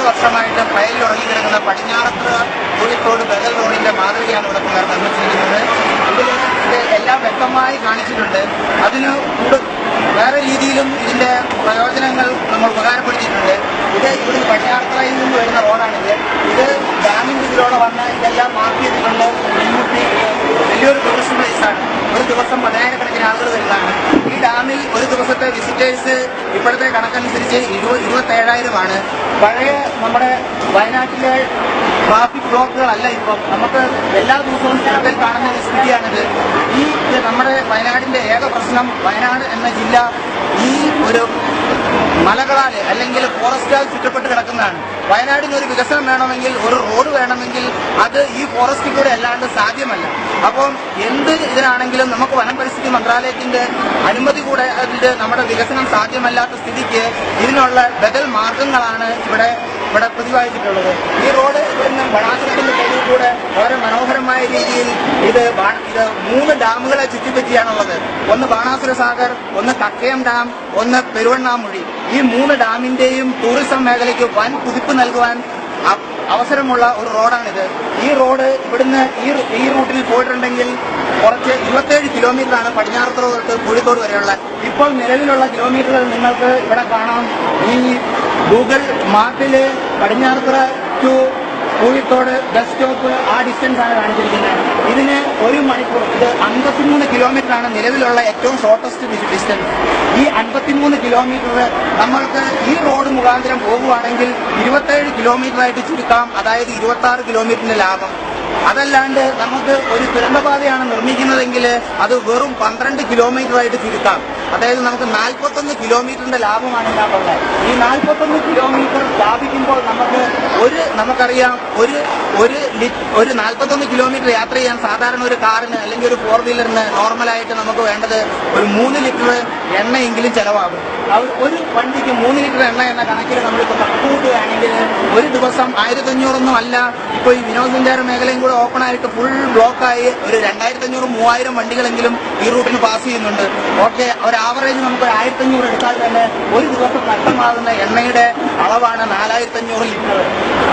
ഇരുപത്തിമൂന്ന് വർഷമായിട്ട് ഫയലിൽ ഉറങ്ങിക്കിടക്കുന്ന പടിഞ്ഞാറത്ത് കോഴിക്കോട് ബദൽ റോഡിന്റെ മാതൃകയാണ് ഇവിടെ പിള്ളേർ നിർമ്മിച്ചിരിക്കുന്നത്. ഇതിൽ എല്ലാം വ്യക്തമായി കാണിച്ചിട്ടുണ്ട്. അതിന് വേറെ രീതിയിലും ഇതിന്റെ പ്രയോജനങ്ങൾ നമ്മൾ ഉപകാരപ്പെടുത്തിയിട്ടുണ്ട്. ഇത് ഇവിടുന്ന് പടിഞ്ഞാറത്തറയിൽ നിന്ന് വരുന്ന റോഡാണിത്. ഇത് ഡാമിന്റെ ഇതിലൂടെ വന്ന ഇതെല്ലാം മാർക്ക് ചെയ്തിട്ടുണ്ട് മുൻകൂട്ടി വലിയൊരു ടൂറിസ്റ്റ് പ്ലേസാണ്. ഒരു ദിവസം ദിവസത്തെ വിസിറ്റേഴ്സ് ഇപ്പോഴത്തെ കണക്കനുസരിച്ച് ഇരുപത് ഇരുപത്തി ഏഴായിരമാണ് പഴയ നമ്മുടെ വയനാട്ടിലെ ട്രാഫിക് ബ്ലോക്കുകളല്ല ഇപ്പം. നമുക്ക് എല്ലാ ദിവസവും ജനത്തിൽ കാണുന്ന ഒരു സ്ഥിതിയാണിത്. ഈ നമ്മുടെ വയനാടിന്റെ ഏക പ്രശ്നം വയനാട് എന്ന ജില്ല ഈ ഒരു മലകളാൽ അല്ലെങ്കിൽ ഫോറസ്റ്റാൽ ചുറ്റപ്പെട്ട് കിടക്കുന്നതാണ്. വയനാടിന് ഒരു വികസനം വേണമെങ്കിൽ ഒരു റോഡ് വേണമെങ്കിൽ അത് ഈ ഫോറസ്റ്റിൽ കൂടെ അല്ലാണ്ട് സാധ്യമല്ല. അപ്പം എന്ത് ഇതിനാണെങ്കിലും നമുക്ക് വനം പരിസ്ഥിതി മന്ത്രാലയത്തിന്റെ അനുമതി കൂടെ അതിന്റെ നമ്മുടെ വികസനം സാധ്യമല്ലാത്ത സ്ഥിതിക്ക് ഇതിനുള്ള ബദൽ മാർഗങ്ങളാണ് ഇവിടെ ഇവിടെ പ്രതിപാദിച്ചിട്ടുള്ളത് ഈ റോഡ് ഇവിടുന്ന് ബണാസുരത്തിന്റെ പേരിൽ കൂടെ വളരെ മനോഹരമായ രീതിയിൽ ഇത് ഇത് മൂന്ന് ഡാമുകളെ ചുറ്റിപ്പറ്റിയാണുള്ളത്. ഒന്ന് ബാണാസുര സാഗർ ഒന്ന് കക്കയം ഡാം ഒന്ന് പെരുവണ്ണാമൊഴി. ഈ മൂന്ന് ഡാമിന്റെയും ടൂറിസം മേഖലയ്ക്ക് വൻ കുതിപ്പ് നൽകുവാൻ അവസരമുള്ള ഒരു റോഡാണിത്. ഈ റോഡ് ഇവിടുന്ന് ഈ റൂട്ടിൽ പോയിട്ടുണ്ടെങ്കിൽ കുറച്ച് ഇരുപത്തേഴ് കിലോമീറ്ററാണ് പടിഞ്ഞാറത്തറ പടിഞ്ഞാറത്ത് തൊട്ട് കോഴിക്കോട് വരെയുള്ള. ഇപ്പോൾ നിലവിലുള്ള കിലോമീറ്ററുകൾ നിങ്ങൾക്ക് ഇവിടെ കാണാം. ഈ ഗൂഗിൾ മാപ്പിൽ Padinjarathara to Kozhikode bus stop ആ ഡിസ്റ്റൻസ് ആണ് കാണിച്ചിരിക്കുന്നത്. ഇതിന് ഒരു മണിക്കൂർ ഇത് അൻപത്തിമൂന്ന് കിലോമീറ്റർ ആണ് നിലവിലുള്ള ഏറ്റവും ഷോർട്ടസ്റ്റ് ഡിസ്റ്റൻസ് ഈ അൻപത്തിമൂന്ന് കിലോമീറ്റർ നമ്മൾക്ക് ഈ റോഡ് മുഖാന്തരം പോകുവാണെങ്കിൽ ഇരുപത്തേഴ് കിലോമീറ്ററായിട്ട് ചുരുക്കാം. അതായത് ഇരുപത്തി ആറ് കിലോമീറ്ററിന്റെ ലാഭം. അതല്ലാണ്ട് നമുക്ക് ഒരു തുരങ്കപാതയാണ് നിർമ്മിക്കുന്നതെങ്കിൽ അത് വെറും പന്ത്രണ്ട് കിലോമീറ്റർ ആയിട്ട് ചുരുക്കാം. അതായത് നമുക്ക് നാൽപ്പത്തൊന്ന് കിലോമീറ്ററിന്റെ ലാഭമാണ് ഇതിനകത്തുള്ളത്. ഈ നാൽപ്പത്തൊന്ന് കിലോമീറ്റർ ലാഭിക്കുമ്പോൾ നമുക്ക് ഒരു നമുക്കറിയാം ഒരു ഒരു ഒരു നാൽപ്പത്തൊന്ന് കിലോമീറ്റർ യാത്ര ചെയ്യാൻ സാധാരണ ഒരു കാറിന് അല്ലെങ്കിൽ ഒരു ഫോർ വീലറിന് നോർമലായിട്ട് നമുക്ക് വേണ്ടത് ഒരു മൂന്ന് ലിറ്റർ എണ്ണയെങ്കിലും ചെലവാകും. ഒരു വണ്ടിക്ക് മൂന്ന് ലിറ്റർ എണ്ണ എന്ന കണക്കിൽ നമ്മളിപ്പോൾ കണക്കൂട്ടുകയാണെങ്കിൽ ഒരു ദിവസം ആയിരത്തി അഞ്ഞൂറൊന്നും അല്ല. ഇപ്പോൾ ഈ വിനോദസഞ്ചാര മേഖലയും കൂടെ ഓപ്പൺ ആയിട്ട് ഫുൾ ബ്ലോക്കായി ഒരു രണ്ടായിരത്തി അഞ്ഞൂറ് മൂവായിരം വണ്ടികളെങ്കിലും ഈ റൂട്ടിന് പാസ് ചെയ്യുന്നുണ്ട്. ഓക്കെ ഒരു ആവറേജ് നമുക്ക് ഒരു ആയിരത്തി അഞ്ഞൂറ് എടുത്താൽ തന്നെ ഒരു ദിവസം നഷ്ടമാകുന്ന എണ്ണയുടെ അളവാണ് നാലായിരത്തി അഞ്ഞൂറ് ലിറ്റർ.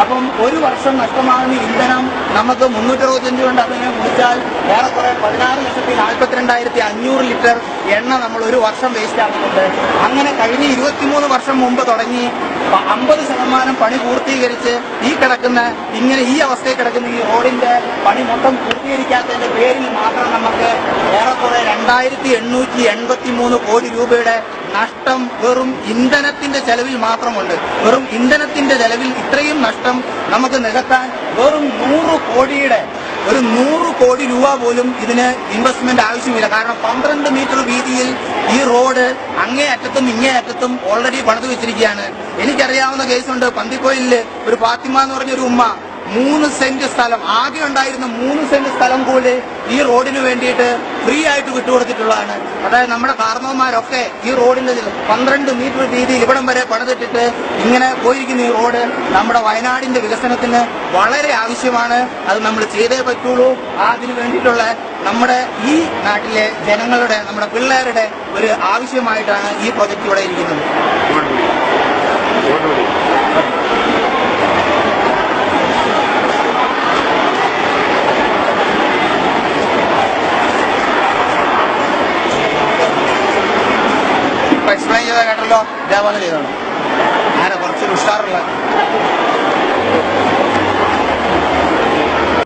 അപ്പം ഒരു വർഷം നഷ്ടമാകുന്ന ഇന്ധനം നമുക്ക് മുന്നൂറ്ററുപത്തഞ്ച് കൊണ്ട് അതിനെ കുറിച്ചാൽ ഏറെക്കുറെ പതിനാറ് ലക്ഷത്തി നാൽപ്പത്തിരണ്ടായിരത്തി അഞ്ഞൂറ് ലിറ്റർ എണ്ണ നമ്മൾ ഒരു വർഷം വേസ്റ്റ് ആക്കുന്നുണ്ട്. അങ്ങനെ കഴിഞ്ഞ ഇരുപത്തിമൂന്ന് വർഷം മുമ്പ് തുടങ്ങി അമ്പത് ശതമാനം പണി പൂർത്തീകരിച്ച് ഈ കിടക്കുന്ന ഇങ്ങനെ ഈ അവസ്ഥയിൽ കിടക്കുന്ന ഈ റോഡിന്റെ പണി മൊത്തം പൂർത്തീകരിക്കാത്തതിന്റെ പേരിൽ മാത്രം നമുക്ക് ഏറെക്കുറെ രണ്ടായിരത്തി എണ്ണൂറ്റി എൺപത്തി മൂന്ന് കോടി രൂപയുടെ നഷ്ടം വെറും ഇന്ധനത്തിന്റെ ചെലവിൽ മാത്രമുണ്ട്. വെറും ഇന്ധനത്തിന്റെ ചെലവിൽ ഇത്രയും നഷ്ടം നമുക്ക് നികത്താൻ വെറും നൂറ് കോടിയുടെ ഒരു നൂറ് കോടി രൂപ പോലും ഇതിന് ഇൻവെസ്റ്റ്മെന്റ് ആവശ്യമില്ല. കാരണം പന്ത്രണ്ട് മീറ്റർ വീതിയിൽ ഈ റോഡ് അങ്ങേ അറ്റത്തും ഇങ്ങേ അറ്റത്തും ഓൾറെഡി പണിത് വെച്ചിരിക്കുകയാണ്. എനിക്കറിയാവുന്ന കേസുണ്ട് പന്തിക്കോയിലിൽ ഒരു ഫാത്തിമ എന്ന് പറഞ്ഞൊരു ഉമ്മ മൂന്ന് സെന്റ് സ്ഥലം. ആകെ ഉണ്ടായിരുന്ന മൂന്ന് സെന്റ് സ്ഥലം കൂടി ഈ റോഡിന് വേണ്ടിയിട്ട് ഫ്രീ ആയിട്ട് വിട്ടുകൊടുത്തിട്ടുള്ളതാണ്. അതായത് നമ്മുടെ കാരണവന്മാരൊക്കെ ഈ റോഡിന്റെ പന്ത്രണ്ട് മീറ്റർ രീതിയിൽ ഇവിടം വരെ പണിതിട്ടിട്ട് ഇങ്ങനെ പോയിരിക്കുന്ന ഈ റോഡ് നമ്മുടെ വയനാടിന്റെ വികസനത്തിന് വളരെ ആവശ്യമാണ്. അത് നമ്മൾ ചെയ്തേ പറ്റുള്ളൂ. അതിനു വേണ്ടിയിട്ടുള്ള നമ്മുടെ ഈ നാട്ടിലെ ജനങ്ങളുടെ നമ്മുടെ പിള്ളേരുടെ ഒരു ആവശ്യമായിട്ടാണ് ഈ പ്രൊജക്ട് ഇവിടെ ഇരിക്കുന്നത്. ചെയ്തോ രാമങ്ങൾ ചെയ്തോണം ആരാ കുറച്ചൊരു ഉഷാറുള്ള